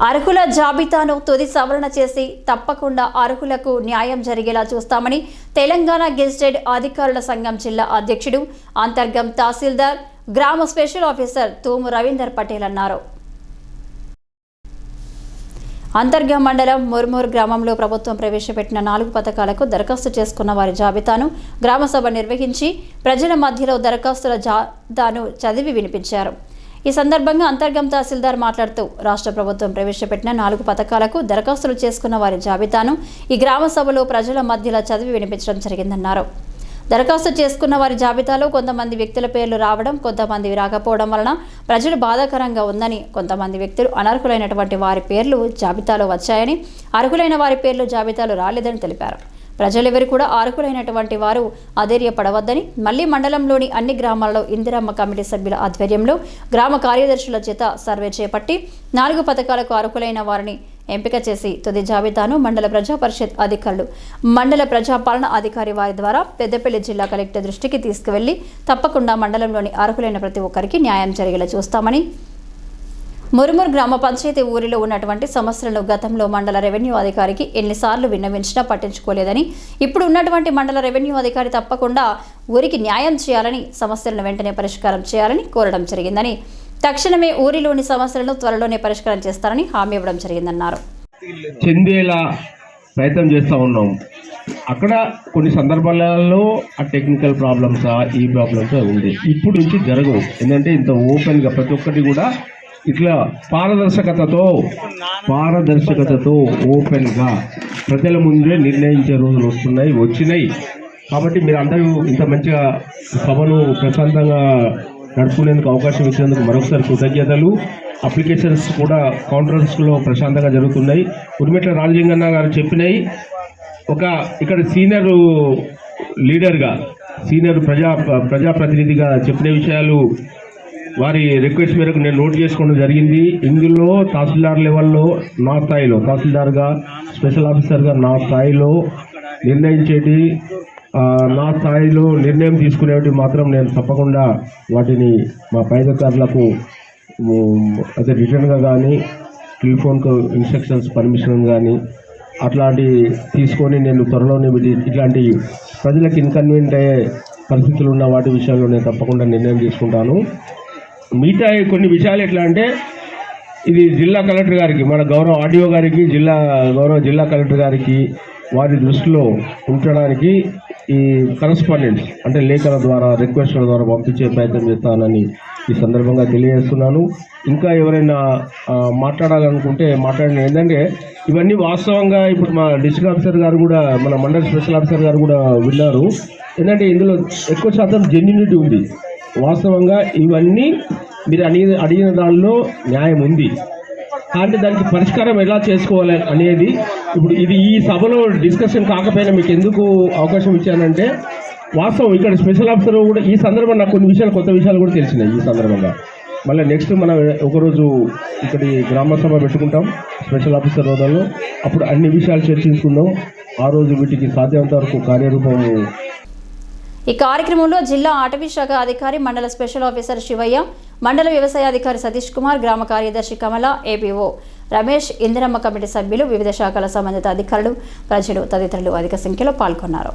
అర్హుల జాబితాను తుది సవరణ చేసి తప్పకుండా అర్హులకు న్యాయం జరిగేలా చూస్తామని తెలంగాణ గెజిటెడ్ అధికారుల సంఘం జిల్లా అధ్యక్షుడు అంతర్గం తహసీల్దార్ గ్రామ స్పెషల్ ఆఫీసర్ తూము రవీందర్ పటేల్ అన్నారు. అంతర్గం మండలం ముర్మూర్ గ్రామంలో ప్రభుత్వం ప్రవేశపెట్టిన నాలుగు పథకాలకు దరఖాస్తు చేసుకున్న వారి జాబితాను గ్రామసభ నిర్వహించి ప్రజల మధ్యలో దరఖాస్తుల జాబితాను చదివి వినిపించారు. ఈ సందర్భంగా అంతర్గం తహసీల్దార్ మాట్లాడుతూ రాష్ట్ర ప్రభుత్వం ప్రవేశపెట్టిన నాలుగు పథకాలకు దరఖాస్తులు చేసుకున్న వారి జాబితాను ఈ గ్రామ సభలో ప్రజల మధ్యలో చదివి వినిపించడం జరిగిందన్నారు. దరఖాస్తు చేసుకున్న వారి జాబితాలో కొంతమంది వ్యక్తుల పేర్లు రావడం కొంతమంది రాకపోవడం వలన ప్రజలు బాధాకరంగా ఉందని కొంతమంది వ్యక్తులు అనర్హులైనటువంటి వారి పేర్లు జాబితాలో వచ్చాయని అర్హులైన వారి పేర్లు జాబితాలో రాలేదని తెలిపారు. ప్రజలెవరు కూడా అర్హులైనటువంటి వారు అధైర్యపడవద్దని మళ్ళీ మండలంలోని అన్ని గ్రామాలలో ఇందిరమ్మ కమిటీ సభ్యుల ఆధ్వర్యంలో గ్రామ కార్యదర్శుల చేత సర్వే చేపట్టి నాలుగు పథకాలకు అర్హులైన వారిని ఎంపిక చేసి తుది జాబితాను మండల ప్రజా పరిషత్ అధికారులు మండల ప్రజాపాలన అధికారి వారి ద్వారా పెద్దపల్లి జిల్లా కలెక్టర్ దృష్టికి తీసుకువెళ్ళి తప్పకుండా మండలంలోని అర్హులైన ప్రతి ఒక్కరికి న్యాయం జరిగేలా చూస్తామని మురుమూరు గ్రామ పంచాయతీ ఊరిలో ఉన్నటువంటి సమస్యలను గతంలో మండల రెవెన్యూ అధికారికి ఎన్నిసార్లు విన్నవించినా పట్టించుకోలేదని ఇప్పుడు ఉన్నటువంటి మండల రెవెన్యూ అధికారి తప్పకుండా ఊరికి న్యాయం చేయాలని సమస్యలను వెంటనే పరిష్కారం చేయాలని కోరడం జరిగిందని తక్షణమే ఊరిలోని సమస్యలను త్వరలోనే పరిష్కారం చేస్తారని హామీ ఇవ్వడం జరిగిందన్నారు. చెందేలా ప్రయత్నం చేస్తూ ఉన్నాం. అక్కడ కొన్ని సందర్భాలలో ఆ టెక్నికల్ ప్రాబ్లమ్స్ ఈ ప్రాబ్లమ్స్ ఉంది ఇప్పుడు నుంచి జరగవు. ఎందుకంటే ఇంత ఓపెన్గా ప్రతి ఒక్కటి కూడా ఇట్లా పారదర్శకతతో పారదర్శకతతో ఓపెన్గా ప్రజల ముందే నిర్ణయించే రోజులు వస్తున్నాయి వచ్చినాయి. కాబట్టి మీరు అందరూ ఇంత మంచిగా సభను ప్రశాంతంగా నడుపుకునేందుకు అవకాశం ఇచ్చినందుకు మరొకసారి కృతజ్ఞతలు. అప్లికేషన్స్ కూడా కౌంటర్స్లో ప్రశాంతంగా జరుగుతున్నాయి. ఉరిమెట్ల రాజలింగన్న గారు చెప్పినాయి. ఒక ఇక్కడ సీనియర్ లీడర్గా సీనియర్ ప్రజా ప్రజాప్రతినిధిగా చెప్పిన విషయాలు వారి రిక్వెస్ట్ మేరకు నేను నోట్ చేసుకోవడం జరిగింది. ఇందులో తహసీల్దార్ లెవెల్లో నా స్థాయిలో తహసీల్దార్గా స్పెషల్ ఆఫీసర్గా నా స్థాయిలో నిర్ణయించేటి నా స్థాయిలో నిర్ణయం తీసుకునేవి మాత్రం నేను తప్పకుండా వాటిని మా పై అదే రిటర్న్గా కానీ టెలిఫోన్కు ఇన్స్ట్రక్షన్స్ పర్మిషన్ కానీ అట్లాంటి తీసుకొని నేను త్వరలోనే ఇట్లాంటి ప్రజలకు ఇన్కన్వీనియంట్ అయ్యే పరిస్థితులు ఉన్న వాటి విషయంలో నేను తప్పకుండా నిర్ణయం తీసుకుంటాను. మిగతా కొన్ని విషయాలు ఎట్లా అంటే ఇది జిల్లా కలెక్టర్ గారికి మన గౌరవ ఆర్డీఓ గారికి జిల్లా గౌరవ జిల్లా కలెక్టర్ గారికి వారి దృష్టిలో ఉంచడానికి ఈ కరస్పాండెంట్స్ అంటే లేఖల ద్వారా రిక్వెస్ట్ల ద్వారా పంపించే ప్రయత్నం చేస్తానని ఈ సందర్భంగా తెలియజేస్తున్నాను. ఇంకా ఎవరైనా మాట్లాడాలనుకుంటే మాట్లాడిన ఏంటంటే ఇవన్నీ వాస్తవంగా ఇప్పుడు మా డిస్ట్రిక్ట్ ఆఫీసర్ గారు కూడా మన మండల స్పెషల్ ఆఫీసర్ గారు కూడా విన్నారు. ఏంటంటే ఇందులో ఎక్కువ శాతం జెన్యునిటీ ఉంది. వాస్తవంగా ఇవన్నీ మీరు అడిగిన అడిగిన దానిలో న్యాయం ఉంది. అంటే దానికి పరిష్కారం ఎలా చేసుకోవాలి అనేది ఇప్పుడు ఇది ఈ సభలో డిస్కషన్ కాకపోయినా మీకు ఎందుకు అవకాశం ఇచ్చానంటే వాస్తవం ఇక్కడ స్పెషల్ ఆఫీసర్ కూడా ఈ సందర్భంగా నాకు కొన్ని విషయాలు కొత్త విషయాలు కూడా తెలిసినాయి ఈ సందర్భంగా మళ్ళీ నెక్స్ట్ మనం ఒకరోజు ఇక్కడి గ్రామ సభ పెట్టుకుంటాం స్పెషల్ ఆఫీసర్ హోదాలో. అప్పుడు అన్ని విషయాలు చర్చించుకుందాం. ఆ రోజు వీటికి సాధ్యమంత వరకు కార్యరూపం ఈ కార్యక్రమంలో జిల్లా అటవీ శాఖ అధికారి మండల స్పెషల్ ఆఫీసర్ శివయ్య మండల వ్యవసాయ అధికారి సతీష్ కుమార్ గ్రామ కార్యదర్శి కమల ఏపీఓ రమేష్ ఇందిరమ్మ కమిటీ సభ్యులు వివిధ శాఖల సంబంధిత అధికారులు ప్రజలు తదితరులు అధిక సంఖ్యలో పాల్గొన్నారు.